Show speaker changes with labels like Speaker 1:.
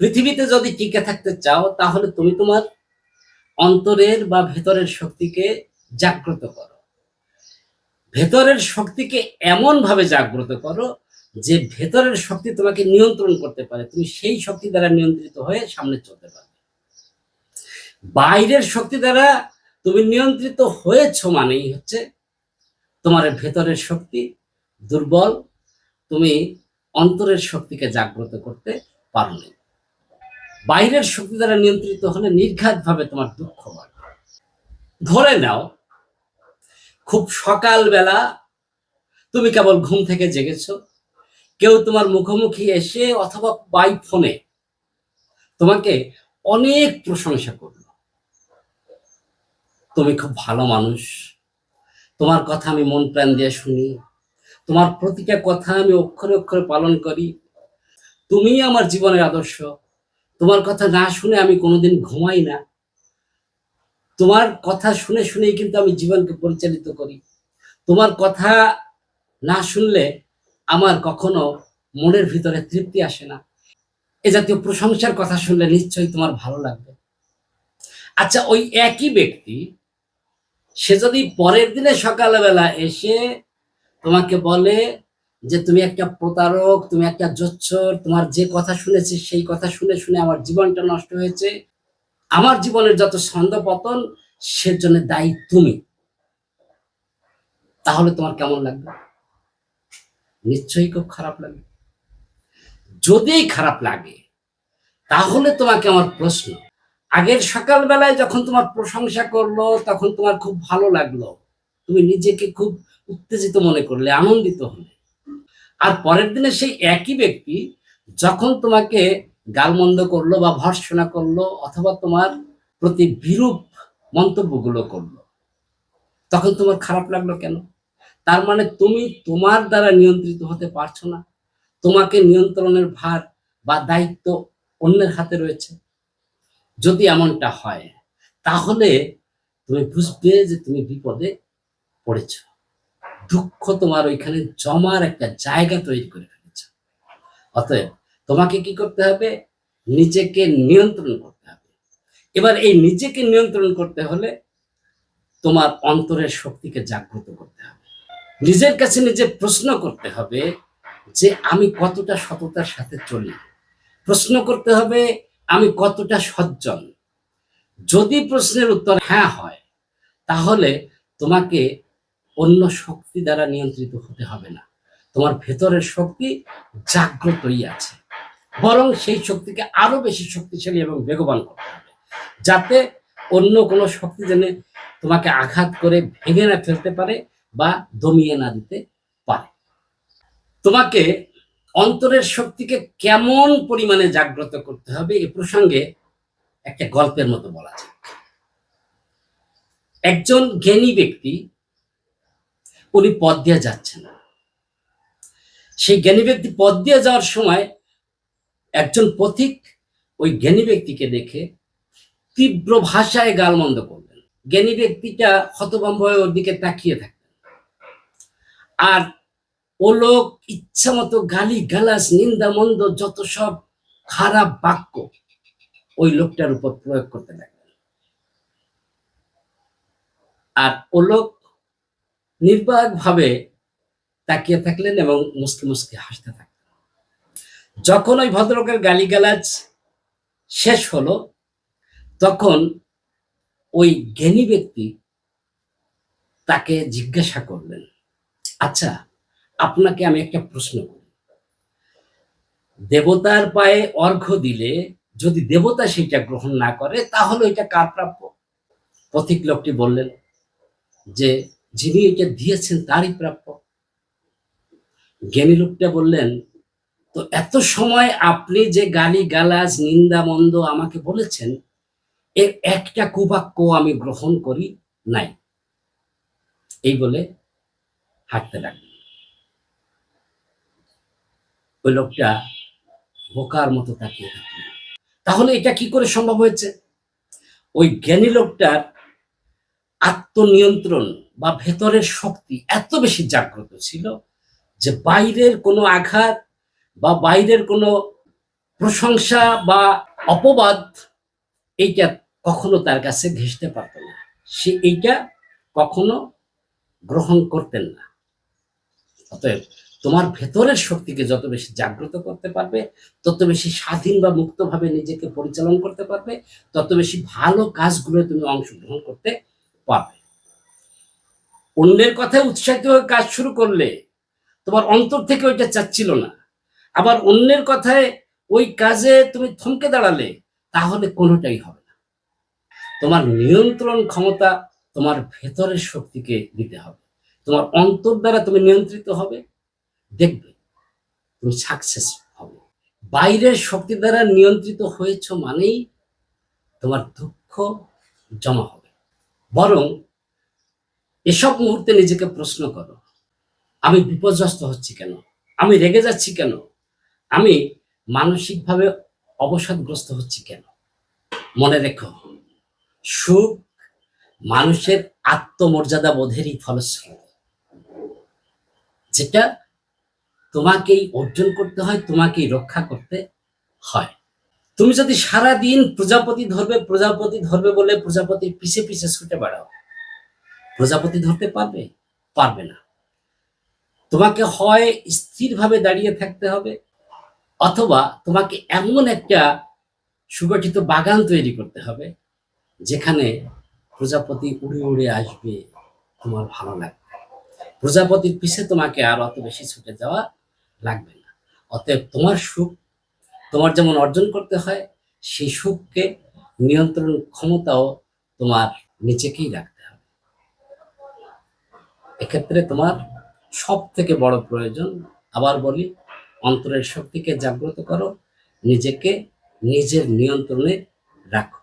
Speaker 1: পৃথিবীতে যদি টিকে থাকতে চাও, তাহলে তুমি তোমার অন্তরের বা ভেতরের শক্তিকে জাগ্রত করো। ভেতরের শক্তিকে এমন ভাবে জাগ্রত করো যে ভেতরের শক্তি তোমাকে নিয়ন্ত্রণ করতে পারে। তুমি সেই শক্তি দ্বারা নিয়ন্ত্রিত হয়ে সামনে চলতে পারবে। বাইরের শক্তি দ্বারা তুমি নিয়ন্ত্রিত হয়েছ মানেই হচ্ছে তোমার ভেতরের শক্তি দুর্বল, তুমি অন্তরের শক্তিকে জাগ্রত করতে পারোনি বাইরের শক্তি দ্বারা নিয়ন্ত্রিত হলে নির্ঘাতভাবে তোমার দুঃখ বাড়বে। ধরে নাও, খুব সকালবেলা তুমি কেবল ঘুম থেকে জেগেছো, কেউ তোমার মুখোমুখি এসে অথবা বাই ফোনে তোমাকে অনেক প্রশংসা করল। তুমি খুব ভালো মানুষ, তোমার কথা আমি মন প্রাণ দিয়ে শুনি, তোমার প্রতিটা কথা আমি অক্ষরে অক্ষরে পালন করি তুমি আমার জীবনের আদর্শ। তোমার কথা না শুনে আমি কোনোদিন ঘুমাই না। তোমার কথা শুনে শুনেই কিন্তু আমি জীবনকে পরিচালিত করি। তোমার কথা না শুনলে আমার কখনো মনের ভিতরে তৃপ্তি আসে না। এ জাতীয় প্রশংসার কথা শুনলে নিশ্চয়ই তোমার ভালো লাগবে। আচ্ছা ওই একই ব্যক্তি, সে যদি পরের দিনে সকালবেলা এসে তোমাকে বলে যে তুমি একটা প্রতারক, তুমি একটা জোচ্ছর, তোমার যে কথা শুনেছি সেই কথা শুনে শুনে আমার জীবনটা নষ্ট হয়েছে। আমার জীবনের যত ছন্দ পতন, সেজন্য দায়ী তুমি। তাহলে তোমার কেমন লাগবে? নিশ্চয়ই খুব খারাপ লাগবে। যদি খারাপ লাগে, তাহলে তোমাকে আমার প্রশ্ন। আগের সকালবেলায় যখন তোমার প্রশংসা করল, তখন তোমার খুব ভালো লাগল। তুমি নিজেকে খুব উত্তেজিত মনে করলে, আনন্দিত হলে। আর পরের দিনে সেই একই ব্যক্তি যখন তোমাকে গালমন্দ করল বা ভর্সনা করল অথবা তোমার প্রতি বিরূপ মন্তব্যগুলো করল, তখন তোমার খারাপ লাগল কেন? তার মানে তুমি তোমার দ্বারা নিয়ন্ত্রিত হতে পারছ না। তোমাকে নিয়ন্ত্রণের ভার বা দায়িত্ব অন্যের হাতে রয়েছে। যদি এমনটা হয়, তাহলে তুমি বুঝবে যে তুমি বিপদে পড়েছ। দুঃখ তোমার ওইখানে জমার একটা জায়গা তৈরি করে ফেলেছ। অতএব তোমাকে কি করতে হবে? নিজেকে নিয়ন্ত্রণ করতে হবে। এবার এই নিজেকে নিয়ন্ত্রণ করতে হলে তোমার অন্তরের শক্তিকে জাগ্রত করতে হবে। নিজের কাছে নিজে প্রশ্ন করতে হবে যে, আমি কতটা সততার সাথে চলি? প্রশ্ন করতে হবে, আমি কতটা সজ্জন? যদি প্রশ্নের উত্তর হ্যাঁ হয়, তাহলে তোমাকে অন্য শক্তি দ্বারা নিয়ন্ত্রিত হতে হবে না। তোমার ভেতরের শক্তি জাগ্রতই আছে। বরং সেই শক্তিকে আরও বেশি শক্তিশালী এবং বেগবান করতে হবে। যাতে অন্য কোনো শক্তি যেন তোমাকে আঘাত করে ভেঙে না ফেলতে পারে বা দমিয়ে না দিতে পারে। তোমাকে অন্তরের শক্তিকে কেমন পরিমাণে জাগ্রত করতে হবে এ প্রসঙ্গে একটা গল্পের মতো বলা যায় একজন জ্ঞানী ব্যক্তি উনি পথ দিয়ে যাচ্ছেন। সেই জ্ঞানী ব্যক্তি পথ দিয়ে যাওয়ার সময় একজন পথিক ওই জ্ঞানী ব্যক্তিকে দেখে তীব্র ভাষায় গালমন্দ করলেন। জ্ঞানী ব্যক্তিটা হতভম্ব হয়ে ওর দিকে তাকিয়ে থাকলেন। আর ও লোক ইচ্ছা মতো গালি গালাস নিন্দা মন্দ যত সব খারাপ বাক্য ওই লোকটার উপর প্রয়োগ করতে লাগলেন। আর ও লোক নির্বাক ভাবে তাকিয়ে থাকলেন এবং মুসকে মুসকে হাসতে থাকলেন। যখন ওই ভদ্রলোকের গালিগালাজ শেষ হলো, তখন ওই জ্ঞানী ব্যক্তি তাকে জিজ্ঞাসা করলেন আচ্ছা আপনাকে আমি একটা প্রশ্ন করি। দেবতার পায়ে অর্ঘ্য দিলে যদি দেবতা সেটা গ্রহণ না করে, তাহলে এটা কার প্রাপ্য? পথিক লোকটি বললেন যে যিনি এটা দিয়েছেন তারই প্রাপ্য। জ্ঞানী লোকটা বললেন, তো এত সময় আপনি যে গালি গালাজ, নিন্দা, মন্দ আমাকে বলেছেন, এর একটা কুবাক্য আমি গ্রহণ করি নাই। এই বলে হাঁটতে লাগলেন। ওই লোকটা বোকার মতো তাকিয়ে থাকলেন। তাহলে এটা কি করে সম্ভব হয়েছে? ওই জ্ঞানী লোকটার আত্মনিয়ন্ত্রণ বা ভেতরের শক্তি এত বেশি জাগ্রত ছিল যে বাইরের কোনো আঘাত বা বাইরের কোনো প্রশংসা বা অপবাদ এইটা কখনো তার কাছে ঘেঁষতে পারত না। সে এইটা কখনো গ্রহণ করতেন না। অতএব তোমার ভেতরের শক্তিকে যত বেশি জাগ্রত করতে পারবে, তত বেশি স্বাধীন বা মুক্তভাবে নিজেকে পরিচালন করতে পারবে, তত বেশি ভালো কাজগুলো তুমি অংশগ্রহণ করতে পারবে অন্যের কথায় উৎসাহিত হয়ে কাজ শুরু করলে তোমার অন্তর থেকে ওইটা চাচ্ছিল না। আবার অন্যের কথায় ওই কাজে তুমি থমকে দাঁড়ালে তাহলে কোনোটাই হবে না। তোমার নিয়ন্ত্রণ ক্ষমতা তোমার ভেতরের শক্তিকে দিতে হবে। তোমার অন্তর দ্বারা তুমি নিয়ন্ত্রিত হবে। দেখবে তুমি সাকসেস হবে। বাইরের শক্তি দ্বারা নিয়ন্ত্রিত হয়েছ মানেই তোমার দুঃখ জমা হবে। বরং এসব মুহূর্তে নিজেকে প্রশ্ন করো, আমি বিপর্যস্ত হচ্ছি কেন? আমি রেগে যাচ্ছি কেন? আমি মানসিকভাবে অবসাদগ্রস্ত হচ্ছি কেন? মনে রেখো, সুখ মানুষের আত্মমর্যাদা বোধেরই ফলশ্রুতি যেটা তোমাকেই অর্জন করতে হয়, তোমাকেই রক্ষা করতে হয়। তুমি যদি সারা দিন প্রজাপতি ধরবে প্রজাপতি ধরবে বলে প্রজাপতির পিছে পিছে ছুটে বেড়াও। প্রজাপতি ধরতে পারবে? পারবে না। তোমাকে হয় স্থিরভাবে দাঁড়িয়ে থাকতে হবে, অথবা তোমাকে এমন একটা সুগঠিত বাগান তৈরি করতে হবে, যেখানে প্রজাপতি উড়ে উড়ে আসবে তোমার ভালো লাগবে। প্রজাপতির পিছে তোমাকে আর অত বেশি ছুটে যাওয়া লাগবে না। অতএব তোমার সুখ তোমার যেমন অর্জন করতে হয়, সেই সুখকে নিয়ন্ত্রণ ক্ষমতাও তোমার নিজেকেই রাখতে হবে। এক্ষেত্রে তোমার সব থেকে বড় প্রয়োজন, আবার বলি, অন্তরের শক্তিকে জাগ্রত করো, নিজেকে নিজের নিয়ন্ত্রণে রাখো।